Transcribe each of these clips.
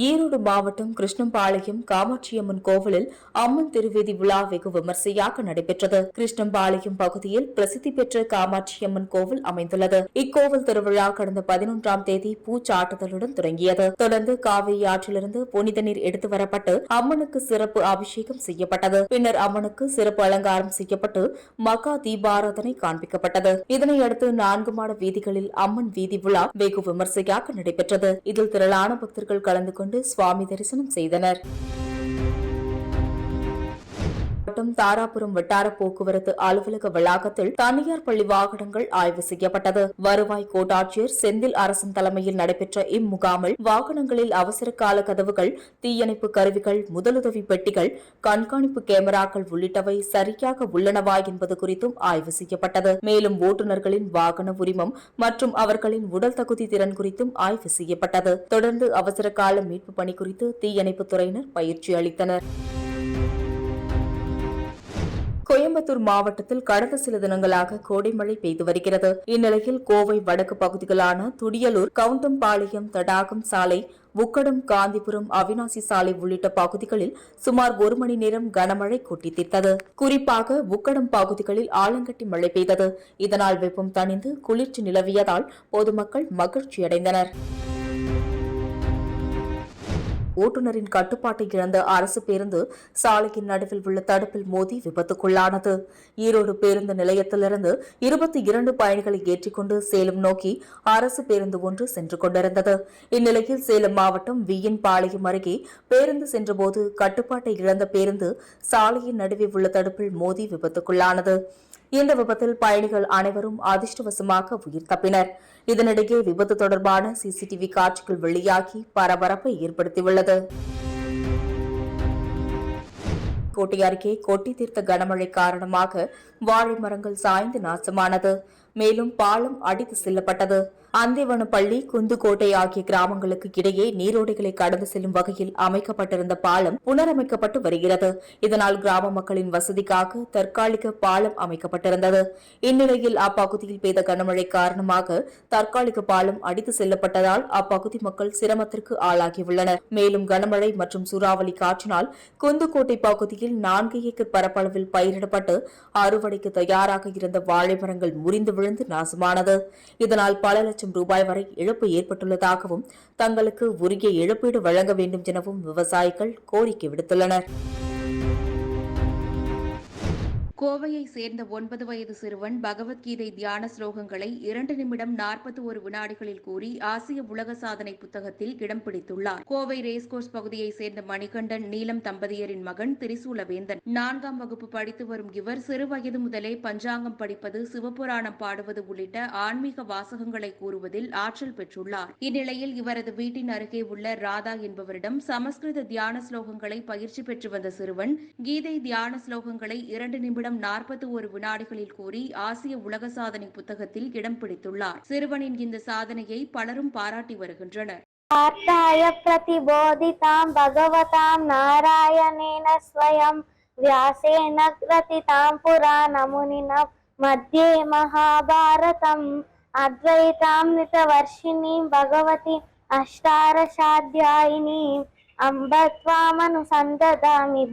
ஈரோடு மாவட்டம் கிருஷ்ணம்பாளையம் காமாட்சியம்மன் கோவிலில் அம்மன் திருவேதி விழா வெகு விமர்சையாக நடைபெற்றது. கிருஷ்ணம்பாளையம் பகுதியில் பிரசித்தி பெற்ற காமாட்சியம்மன் கோவில் அமைந்துள்ளது. இக்கோவில் திருவிழா கடந்த பதினொன்றாம் தேதி பூச்சாட்டுதலுடன் தொடங்கியது. தொடர்ந்து காவிரி ஆற்றிலிருந்து புனித நீர் எடுத்து வரப்பட்டு அம்மனுக்கு சிறப்பு அபிஷேகம் செய்யப்பட்டது. பின்னர் அம்மனுக்கு சிறப்பு அலங்காரம் செய்யப்பட்டு மகா தீபாராதனை காண்பிக்கப்பட்டது. இதனையடுத்து நான்கு மாட வீதிகளில் அம்மன் வீதி விழா வெகு விமர்சையாக நடைபெற்றது. இதில் திரளான பக்தர்கள் கலந்து கொண்டு சுவாமி தரிசனம் செய்தனர். மாவட்டம் தாராபுரம் வட்டார போக்குவரத்து அலுவலக வளாகத்தில் தனியார் பள்ளி வாகனங்கள் ஆய்வு செய்யப்பட்டது. வருவாய் கோட்டாட்சியர் செந்தில் அரசன் தலைமையில் நடைபெற்ற இம்முகாமில் வாகனங்களில் அவசர கால கதவுகள் தீயணைப்பு கருவிகள் முதலுதவி பெட்டிகள் கண்காணிப்பு கேமராக்கள் உள்ளிட்டவை சரியாக உள்ளனவா என்பது குறித்தும் ஆய்வு செய்யப்பட்டது. மேலும் ஓட்டுநர்களின் வாகன உரிமம் மற்றும் அவர்களின் உடல் தகுதி திறன் குறித்தும் ஆய்வு செய்யப்பட்டது. தொடர்ந்து அவசர கால மீட்பு பணி குறித்து தீயணைப்பு துறையினர் பயிற்சி அளித்தனர். கோயம்புத்தூர் மாவட்டத்தில் கடந்த சில தினங்களாக கோடைமழை பெய்து வருகிறது. இந்நிலையில் கோவை வடக்கு பகுதிகளான துடியலூர் கவுண்டம்பாளையம் தடாகம் சாலை உக்கடம் காந்திபுரம் அவினாசி சாலை உள்ளிட்ட பகுதிகளில் சுமார் ஒரு மணி நேரம் கனமழை கொட்டி தீர்த்தது. குறிப்பாக உக்கடம் பகுதிகளில் ஆலங்கட்டி மழை பெய்தது. இதனால் வெப்பம் தணிந்து குளிர்ச்சி நிலவியதால் பொதுமக்கள் மகிழ்ச்சியடைந்தனா் ஓட்டுநரின் கட்டுப்பாட்டை இழந்த அரசு பேருந்து சாலையின் நடுவில் உள்ள தடுப்பில் மோதி விபத்துக்குள்ளானது. ஈரோடு பேருந்து நிலையத்திலிருந்து இருபத்தி இரண்டு பயணிகளை ஏற்றிக்கொண்டு சேலம் நோக்கி அரசு பேருந்து ஒன்று சென்று கொண்டிருந்தது. இந்நிலையில் சேலம் மாவட்டம் வியின் பாளையம் அருகே பேருந்து சென்றபோது கட்டுப்பாட்டை இழந்த பேருந்து சாலையின் நடுவே உள்ள தடுப்பில் மோதி விபத்துக்குள்ளானது. இந்த விபத்தில் பயணிகள் அனைவரும் அதிர்ஷ்டவசமாக உயிர் தப்பினர். இதனிடையே விபத்து தொடர்பான சிசிடிவி காட்சிகள் வெளியாகி பரபரப்பை ஏற்படுத்தியுள்ளது. கோட்டை அருகே கொட்டி தீர்த்த கனமழை காரணமாக வாழை மரங்கள் சாய்ந்து நாசமானது. மேலும் பாலம் அடித்து செல்லப்பட்டது. அந்திவனப்பள்ளி குந்துக்கோட்டை ஆகிய கிராமங்களுக்கு இடையே நீரோடைகளை கடந்து செல்லும் வகையில் அமைக்கப்பட்டிருந்த பாலம் புனரமைக்கப்பட்டு வருகிறது. இதனால் கிராம மக்களின் வசதிக்காக தற்காலிக பாலம் அமைக்கப்பட்டிருந்தது. இந்நிலையில் அப்பகுதியில் பெய்த கனமழை காரணமாக தற்காலிக பாலம் அடித்து செல்லப்பட்டதால் அப்பகுதி மக்கள் சிரமத்திற்கு ஆளாகியுள்ளனர். மேலும் கனமழை மற்றும் சூறாவளி காற்றினால் குந்துக்கோட்டை பகுதியில் நான்கு ஏக்கர் பரப்பளவில் பயிரிடப்பட்டு அறுவடைக்கு தயாராக இருந்த வாழை மரங்கள் முறிந்து விழுந்து நாசமானது. இதனால் பல லட்சம் ரூபாய் வரை இழப்பு ஏற்பட்டுள்ளதாகவும் தங்களுக்கு உரிய இழப்பீடு வழங்க வேண்டும் எனவும் விவசாயிகள் கோரிக்கை விடுத்துள்ளனர். கோவையை சேர்ந்த ஒன்பது வயது சிறுவன் பகவத்கீதை தியான ஸ்லோகங்களை இரண்டு நிமிடம் நாற்பத்தி ஒரு வினாடிகளில் கூறி ஆசிய உலக சாதனை புத்தகத்தில் இடம் பிடித்துள்ளார். கோவை ரேஸ்கோர்ஸ் பகுதியை சேர்ந்த மணிகண்டன் நீலம் தம்பதியரின் மகன் திரிசூலவேந்தன். நான்காம் வகுப்பு படித்து வரும் இவர் சிறுவயது முதலே பஞ்சாங்கம் படிப்பது சிவபுராணம் பாடுவது உள்ளிட்ட ஆன்மீக வாசகங்களை கூறுவதில் ஆற்றல் பெற்றுள்ளார். இந்நிலையில் இவரது வீட்டின் அருகே உள்ள ராதா என்பவரிடம் சமஸ்கிருத தியான ஸ்லோகங்களை பயிற்சி பெற்று வந்த சிறுவன் கீதை தியான ஸ்லோகங்களை இரண்டு நிமிடம் நாற்பத்தி ஒரு வினாடிகளில் கூறி ஆசிய உலக சாதனை புத்தகத்தில் இடம் பிடித்துள்ளார் சிறுவனின் இந்த சாதனையை பலரும் பாராட்டி வருகின்றனர் पार्थाय प्रतिबोधितां भगवतां नारायणेन स्वयं व्यासेन ग्रथितां पुराणमुनिना मध्ये महाभारतम् अद्वैतामृतवर्षिणीं भगवतीम् अष्टादशाध्यायिनीम् अम्ब त्वामनुसन्ददामि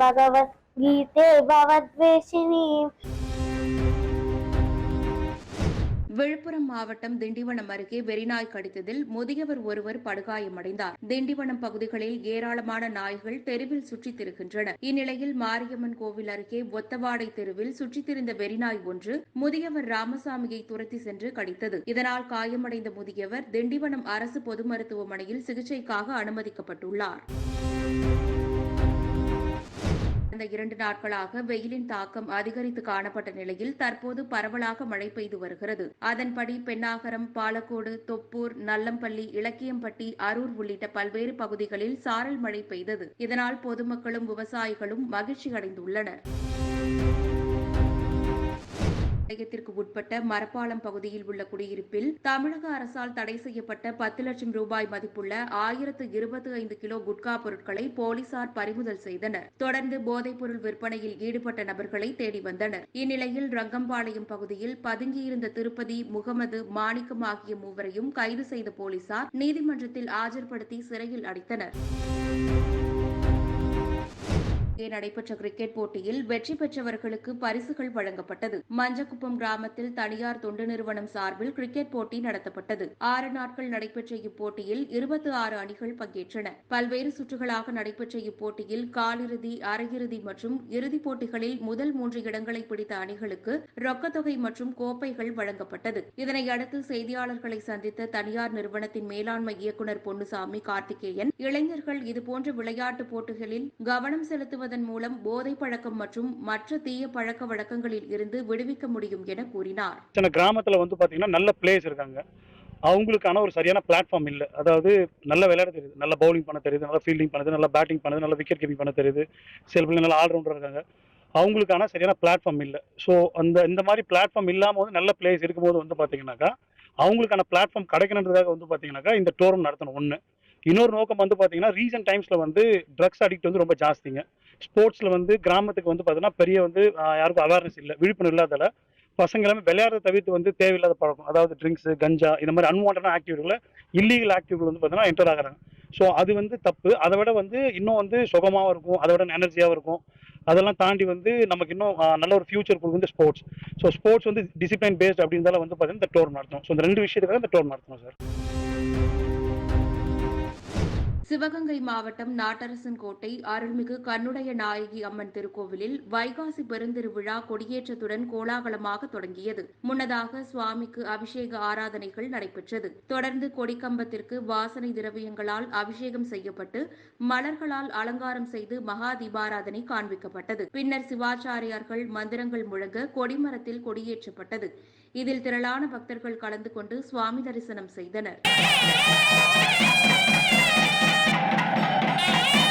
भगवद्गीते भवद्वेषिणीम् விழுப்புரம் மாவட்டம் திண்டிவனம் அருகே வெறிநாய் கடித்ததில் முதியவர் ஒருவர் படுகாயமடைந்தார் திண்டிவனம் பகுதிகளில் ஏராளமான நாய்கள் தெருவில் சுற்றித் திரிகின்றன இந்நிலையில் மாரியம்மன் கோவில் அருகே ஒத்தவாடை தெருவில் சுற்றித் திரிந்த வெறிநாய் ஒன்று முதியவர் ராமசாமியை துரத்தி சென்று கடித்தது இதனால் காயமடைந்த முதியவர் திண்டிவனம் அரசு பொது மருத்துவமனையில் சிகிச்சைக்காக அனுமதிக்கப்பட்டுள்ளார் கடந்த இரண்டு நாட்களாக வெயிலின் தாக்கம் அதிகரித்து காணப்பட்ட நிலையில் தற்போது பரவலாக மழை பெய்து வருகிறது. அதன்படி பெண்ணாகரம் பாலக்கோடு தொப்பூர் நல்லம்பள்ளி இலக்கியம்பட்டி அரூர் உள்ளிட்ட பல்வேறு பகுதிகளில் சாரல் மழை பெய்தது. இதனால் பொதுமக்களும் விவசாயிகளும் மகிழ்ச்சி அடைந்துள்ளனர் நிலையத்திற்கு உட்பட்ட மரப்பாலம் பகுதியில் உள்ள குடியிருப்பில் தமிழக அரசால் தடை செய்யப்பட்ட பத்து லட்சம் ரூபாய் மதிப்புள்ள ஆயிரத்து இருபத்தி ஐந்து கிலோ குட்கா பொருட்களை போலீசார் பறிமுதல் செய்தனர். தொடர்ந்து போதைப்பொருள் விற்பனையில் ஈடுபட்ட நபர்களை தேடி வந்தனர். இந்நிலையில் ரங்கம்பாளையம் பகுதியில் பதுங்கியிருந்த திருப்பதி முகமது மாணிக்கம் ஆகிய மூவரையும் கைது செய்த போலீசார் நீதிமன்றத்தில் ஆஜர்படுத்தி சிறையில் அடைத்தனர். இங்கே நடைபெற்ற கிரிக்கெட் போட்டியில் வெற்றி பெற்றவர்களுக்கு பரிசுகள் வழங்கப்பட்டது. மஞ்சக்குப்பம் கிராமத்தில் தனியார் தொண்டு நிறுவனம் சார்பில் கிரிக்கெட் போட்டி நடத்தப்பட்டது. ஆறு நாட்கள் நடைபெற்ற இப்போட்டியில் இருபத்தி ஆறு அணிகள் பங்கேற்றன. பல்வேறு சுற்றுகளாக நடைபெற்ற இப்போட்டியில் காலிறுதி அரையிறுதி மற்றும் இறுதிப் போட்டிகளில் முதல் மூன்று இடங்களை பிடித்த அணிகளுக்கு ரொக்கத்தொகை மற்றும் கோப்பைகள் வழங்கப்பட்டது. இதனையடுத்து செய்தியாளர்களை சந்தித்த தனியார் நிறுவனத்தின் மேலாண்மை இயக்குநர் பொன்னுசாமி கார்த்திகேயன் இளைஞர்கள் இதுபோன்ற விளையாட்டுப் போட்டிகளில் கவனம் செலுத்துவது செலுத்துவதன் மூலம் போதை பழக்கம் மற்றும் மற்ற தீய பழக்க வழக்கங்களில் இருந்து விடுவிக்க முடியும் என கூறினார். சின்ன கிராமத்தில் வந்து பார்த்தீங்கன்னா நல்ல பிளேஸ் இருக்காங்க. அவங்களுக்கான ஒரு சரியான பிளாட்ஃபார்ம் இல்லை. அதாவது நல்ல விளையாட தெரியுது. நல்ல பவுலிங் பண்ண தெரியுது நல்லா ஃபீல்டிங் பண்ணுது நல்லா பேட்டிங் பண்ணுது நல்ல விக்கெட் கீப்பிங் பண்ண தெரியுது. சில பிள்ளைங்க நல்லா ஆல்ரவுண்டர் இருக்காங்க. அவங்களுக்கான சரியான பிளாட்ஃபார்ம் இல்லை. ஸோ அந்த இந்த மாதிரி பிளாட்ஃபார்ம் இல்லாமல் வந்து நல்ல பிளேஸ் இருக்கும்போது வந்து பார்த்தீங்கன்னாக்கா அவங்களுக்கான பிளாட்ஃபார்ம் கிடைக்கணுன்றதுக்காக வந்து பார்த்தீங்கன்னாக்கா இந்த டோர்னம் நடத்தணும். ஒன்று இன்னொரு நோக்கம் வந்து பார்த்தீங்கன்னா ரீசெண்ட் டைம்ஸில் வந்து ட்ரக்ஸ் அடிக்ட் வந்து ரொம்ப ஜாஸ்திங்க. ஸ்போர்ட்ஸில் வந்து கிராமத்துக்கு வந்து பார்த்தீங்கன்னா பெரிய வந்து யாருக்கும் அவேர்னஸ் இல்லை. விழிப்புணர்வு இல்லாதால பசங்க எல்லாமே விளையாடுறத தவிர்த்து வந்து தேவையில்லாத பழக்கம். அதாவது ட்ரிங்க்ஸ் கஞ்சா இந்த மாதிரி அன்வான்டான ஆக்டிவிட்டிகளை இல்லீகல் ஆக்டிவிட்டி வந்து பார்த்தீங்கன்னா என்டர் ஆகுறாங்க. ஸோ அது வந்து தப்பு. அதை விட வந்து இன்னும் வந்து சுகமாகவும் இருக்கும். அதை விட எனர்ஜியாகவும் இருக்கும். அதெல்லாம் தாண்டி வந்து நமக்கு இன்னும் நல்ல ஒரு ஃபியூச்சர் கொடுக்கும் ஸ்போர்ட்ஸ் ஸோ ஸ்போர்ட்ஸ் வந்து டிசிப்ளின் பேஸ்ட் அப்படின்றதால வந்து பார்த்தீங்கன்னா இந்த டோர் நடத்தும் ஸோ இந்த ரெண்டு விஷயத்துக்காக இந்த டோர் நடத்தணும் சார் சிவகங்கை மாவட்டம் நாட்டரசன் கோட்டை அருள்மிகு கண்ணுடைய நாயகி அம்மன் திருக்கோவிலில் வைகாசி பெருந்திருவிழா கொடியேற்றத்துடன் கோலாகலமாக தொடங்கியது. முன்னதாக சுவாமிக்கு அபிஷேக ஆராதனைகள் நடைபெற்றது. தொடர்ந்து கொடிக்கம்பத்திற்கு வாசனை திரவியங்களால் அபிஷேகம் செய்யப்பட்டு மலர்களால் அலங்காரம் செய்து மகா தீபாராதனை காண்பிக்கப்பட்டது. பின்னர் சிவாச்சாரியார்கள் மந்திரங்கள் முழங்க கொடிமரத்தில் கொடியேற்றப்பட்டது. இதில் திரளான பக்தர்கள் கலந்து கொண்டு சுவாமி தரிசனம் செய்தனர். Yeah.